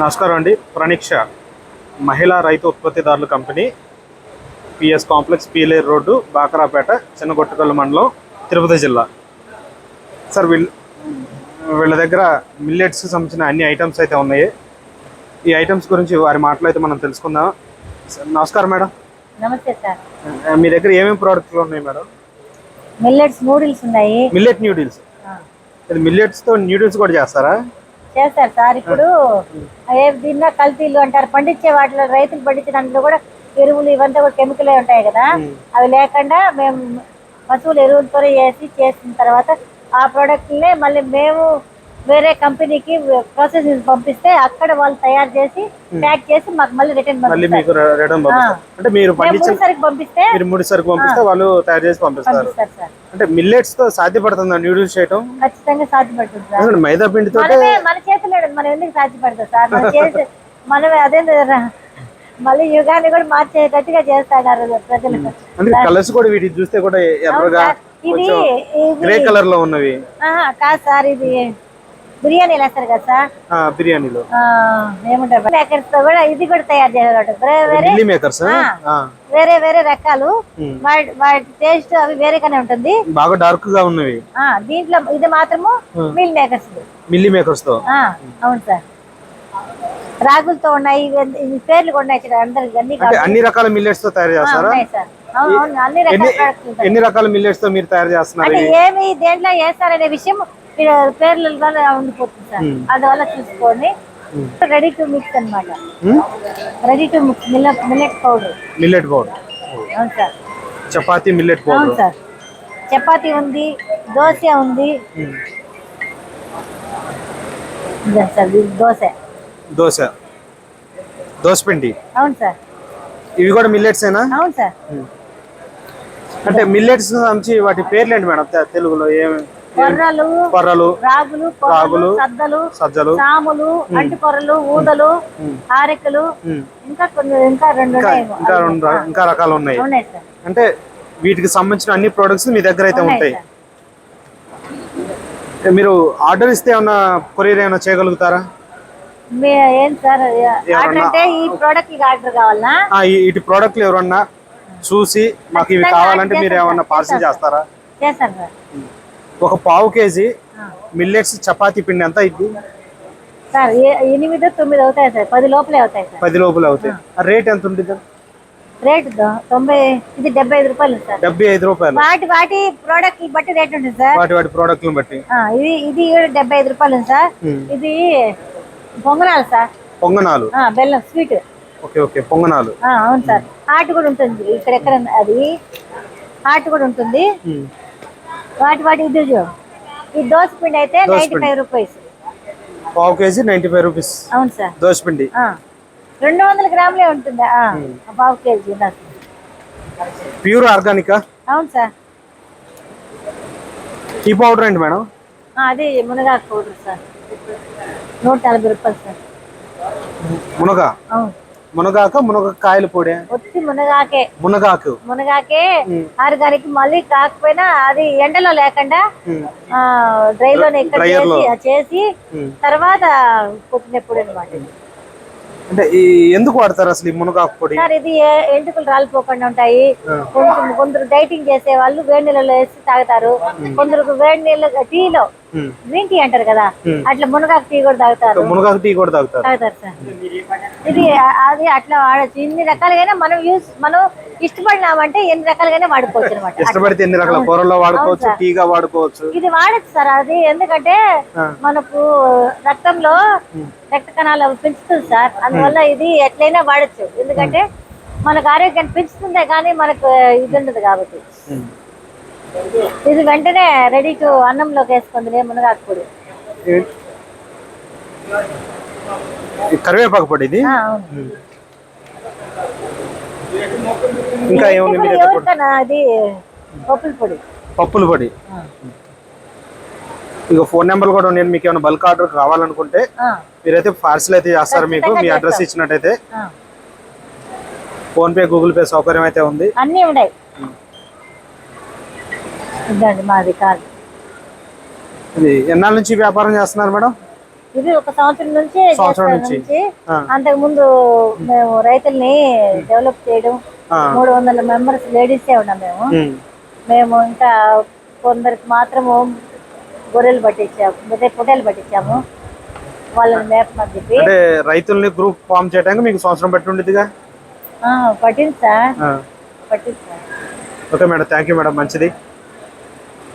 నమస్కారం అండి. ప్రణీక్ష మహిళా రైతు ఉత్పత్తిదారుల company PS complex Pileru road Bakarapeta Chinnagottigallu మండలం తిరుపతి జిల్లా. సార్ వీళ్ళ వీళ్ళ దగ్గర మిల్లెట్స్కి సంబంధించిన అన్ని ఐటమ్స్ అయితే ఉన్నాయి. ఈ ఐటమ్స్ గురించి వారి మాటలు అయితే మనం తెలుసుకుందాం. సార్, నమస్కారం మేడం. నమస్తే సార్. మీ దగ్గర ఏమేమి ప్రోడక్ట్లు ఉన్నాయి మేడం? మిల్లెట్స్ నూడిల్స్ ఉన్నాయి. మిల్లెట్ న్యూడిల్స్ ఇది మిల్లెట్స్తో న్యూడిల్స్ కూడా చేస్తారా? చేస్తారు సార్. ఇప్పుడు ఏ దీనిలో కల్తీలు అంటారు. పండించే వాటిలో రైతులు పండించిన దాంట్లో కూడా ఎరువులు ఇవంతా కూడా కెమికలే ఉంటాయి కదా. అవి లేకుండా మేము పశువుల ఎరువులతో వేసి చేసిన తర్వాత ఆ ప్రోడక్ట్లనే మళ్ళీ మేము వేరే కంపెనీకి ప్రాసెసింగ్ పంపిస్తే అక్కడ వాళ్ళు తయారు చేసి ప్యాక్ చేసి మాకు మళ్ళీ రిటర్న్ మళ్ళీ మీకు రిటర్న్ అంటే మీరు ముడిసరికి పంపిస్తే మీరు ముడి సరుకు పంపిస్తే వాళ్ళు తయారు చేసి పంపిస్తారు. అంటే మిల్లెట్స్తో సాధ్యపడుతుందా న్యూడిల్స్ చేయటం? ఖచ్చితంగా సాధ్యపడుతుంది మైదా పిండితో మన చేతిలో. మనం ఎందుకు సాధ్యపడతాం సార్? మనం చేసి మనమే అదే మళ్ళీ యుగాన్ని కూడా మార్చేటట్టుగా చేస్తాడారు ప్రజలు. అంటే కలర్స్ కూడా వీటికి చూస్తే కూడా ఎర్రగా ఇది గ్రే కలర్లో ఉన్నవి కాదు సార్ ఇది బిర్యానీ వేస్తారు కదా సార్? ఆ, బిర్యానీలో. ఆ, ఏమంటారు మేకర్స్తో కూడా ఇది కూడా తయారు చేయాలి వేరే మేకర్స్ వేరే వేరే రకాలు. Hmm. వాటి వాటి టేస్ట్ అవి వేరేగానే ఉంటుంది. బాగా డార్క్గా ఉన్నవి. ఆ దీంట్లో ఇది మాత్రము మిల్ మేకర్స్ మిల్లీ మేకర్స్తో. అవును సార్. రాగులతో ఉన్నాయి పేర్లు ఉన్నాయి అందరికి అన్ని రకాల మిల్లెట్స్తో తయారు చేస్తారా? అన్ని రకాల మిల్లెట్స్తో మీరు తయారు చేస్తున్నారు అంటే ఏమి దేంట్లో వేస్తారనే విషయం మీరు పేర్లలో ఉండిపోతుంది సార్. అందువల్ల చూసుకోండి. రెడీ టు మిక్స్ అన్నమాట. Ready to mix millet millet powder millet powder అవును సార్. చపాతీ మిల్లెట్ అవును పౌడర్ సార్. చపాతీ ఉంది దోశ ఉంది. సార్ దోశ. దోశ. దోశ పిండి. అవును సార్. ఇవి కూడా మిల్లెట్స్ ఏనా? అవును సార్. అంటే మిల్లెట్స్ సంబంధించి వాటి పేర్లు ఏంటి మేడం? తెలుగులో ఏమి? కొర్రలు కొర్రలు రాగులు కొర్రలు సద్దలు సజ్జలు. సాములు అంటికొర్రలు ఊదలు ఆరెక్కలు ఉమ్. ఇంకా కొన్ని ఇంకా రెండు ఇంకా రెండు ఇంకా రకాలు ఉన్నాయి. అంటే వీటికి సంబంధించిన అన్ని ప్రొడక్ట్స్ మీ దగ్గర అయితే ఉంటాయి. అంటే మీరు ఆర్డర్ ఇస్తే ఏమన్నా కొరియర్ ఏమైనా చేయగలుగుతారా? అంటే ఇటు ప్రోడక్ట్లు ఎవరన్నా చూసి మాకు ఇవి కావాలంటే మీరు ఏమన్నా పార్సిల్ చేస్తారా? చేస్తాను ఒక పావు కేజీ మిల్లెట్స్ చపాతీ పిండి ఎంత ఇది సార్ ఎనిమిది తొమ్మిది అవుతాయి సార్? పది లోపలే అవుతాయి సార్? పది లోపల అవుతాయి. రేట్ ఎంత ఉంటుంది రేట్ తొంభై ఇది డెబ్బై ఐదు రూపాయలు సార్. డెబ్బై ఐదు రూపాయలు. వాటి వాటి ప్రోడక్ట్ బట్టి రేట్ ఉంటుంది సార్. వాటి వాటి ప్రోడక్ట్లను బట్టి. ఇది ఇది డెబ్బై ఐదు రూపాయలు సార్. ఇది పొంగనాలు సార్. పొంగనాలు. బెల్లం స్వీట్. ఓకే ఓకే పొంగనాలు. అవును సార్. హాట్ కూడా ఉంటుంది. ఇక్కడ ఎక్కడ అది హాట్ కూడా ఉంటుంది. వాటి వాటి ఇది. ఈ దోశ పిండి అయితే నైన్టీ ఫైవ్ రూపీస్. పావు కేజీ నైంటీ ఫైవ్ రూపీస్. అవును సార్. దోశ పిండి. ఆ. రెండు వందల గ్రాములే ఉంటుంది. పావు కేజీ. ప్యూర్ ఆర్గానికా? అవును సార్. ఈ పౌడర్ ఏంటి మేడం? ఆ, అది మునగాకు పౌడర్ సార్. నూట నలభై రూపాయలు సార్. మునగ? అవును. మునగాక మునగ కాయల పొడి. ఒత్తి మునగాకే. మునగాకు. మునగాకే ఆర్గానిక్ మళ్ళీ కాకపోయినా అది ఎండలో లేకుండా ఉమ్. డ్రైలోనే ఇక్కడ Dryer లో. చేసి. తర్వాత కొట్టినప్పుడు అనమాట అంటే ఈ ఎందుకు వాడతారు అసలు ఈ మునగాకు పొడి? సార్ ఇది ఎంటుకలు రాలిపోకుండా ఉంటాయి. కొంచెం కొందరు డైటింగ్ చేసే వాళ్ళు వేడి నీళ్ళలో వేసి తాగుతారు. కొందరు వేడి నీళ్ళ టీలో. గ్రీన్ టీ అంటారు కదా అట్లా మునగాకు టీ కూడా తాగుతారు. మునగాకు టీ కూడా తాగుతారు. తాగుతారు సార్. ఇది అది అట్లా వాడచ్చు. ఇన్ని రకాలుగానే మనం యూస్ మనం ఇష్టపడినామంటే ఎన్ని రకాలుగానే వాడుకోవచ్చు అనమాట ఇష్టపడితే ఎన్ని రకాల కూరల్లో వాడుకోవచ్చు టీగా వాడుకోవచ్చు. ఇది వాడచ్చు సార్ అది. ఎందుకంటే మనకు రక్తంలో రక్త కణాలు పెంచుతుంది సార్. అందువల్ల ఇది ఎట్లయినా వాడచ్చు. ఎందుకంటే మనకు ఆరోగ్యాన్ని పెంచుతుందే కానీ మనకు ఇది ఉండదు కాబట్టి. ఇది వెంటనే రెడీ టు అన్నంలోకి వేసుకుంది మునగాకు పొడి. ఈ- ఈ కరివేపాకు పొడి ఇది? ఇంకా ఏముంది అది పప్పుల పొడి? పప్పుల పొడి. ఇక ఫోన్ నెంబర్ కూడా నేను మీకు ఏమైనా బల్క్ ఆర్డర్ కావాలనుకుంటే మీరైతే పార్సిల్ అయితే చేస్తారు మీకు మీ అడ్రస్ ఇచ్చినట్టయితే. ఆ. ఫోన్ పే గూగుల్ పే సౌకర్యం అయితే ఉంది. అన్నీ ఉన్నాయి. ఇదండి మాది కాదు. ఇది ఎన్నాళ్ళ నుంచి వ్యాపారం చేస్తున్నారు మేడం? ఇది ఒక సంవత్సరం నుంచి సంవత్సరం నుంచి. అంతకు ముందు మేము రైతుల్ని డెవలప్ చేయడం ఆ. మూడు వందల మెంబర్స్ లేడీసే ఉన్నాం మేము. ఉమ్. మేము ఇంకా కొందరికి మాత్రము గొర్రెలు పట్టించాము అదే పొట్టేలు పట్టించాము. వాళ్ళని మేపమని చెప్పి. అంటే రైతుల్ని గ్రూప్ ఫామ్ చేయడానికి మీకు సంవత్సరం పట్టి ఉండేదిగా ఆ, పట్టింది సార్. ఆ. పట్టింది sir. Okay madam thank you madam మంచిది.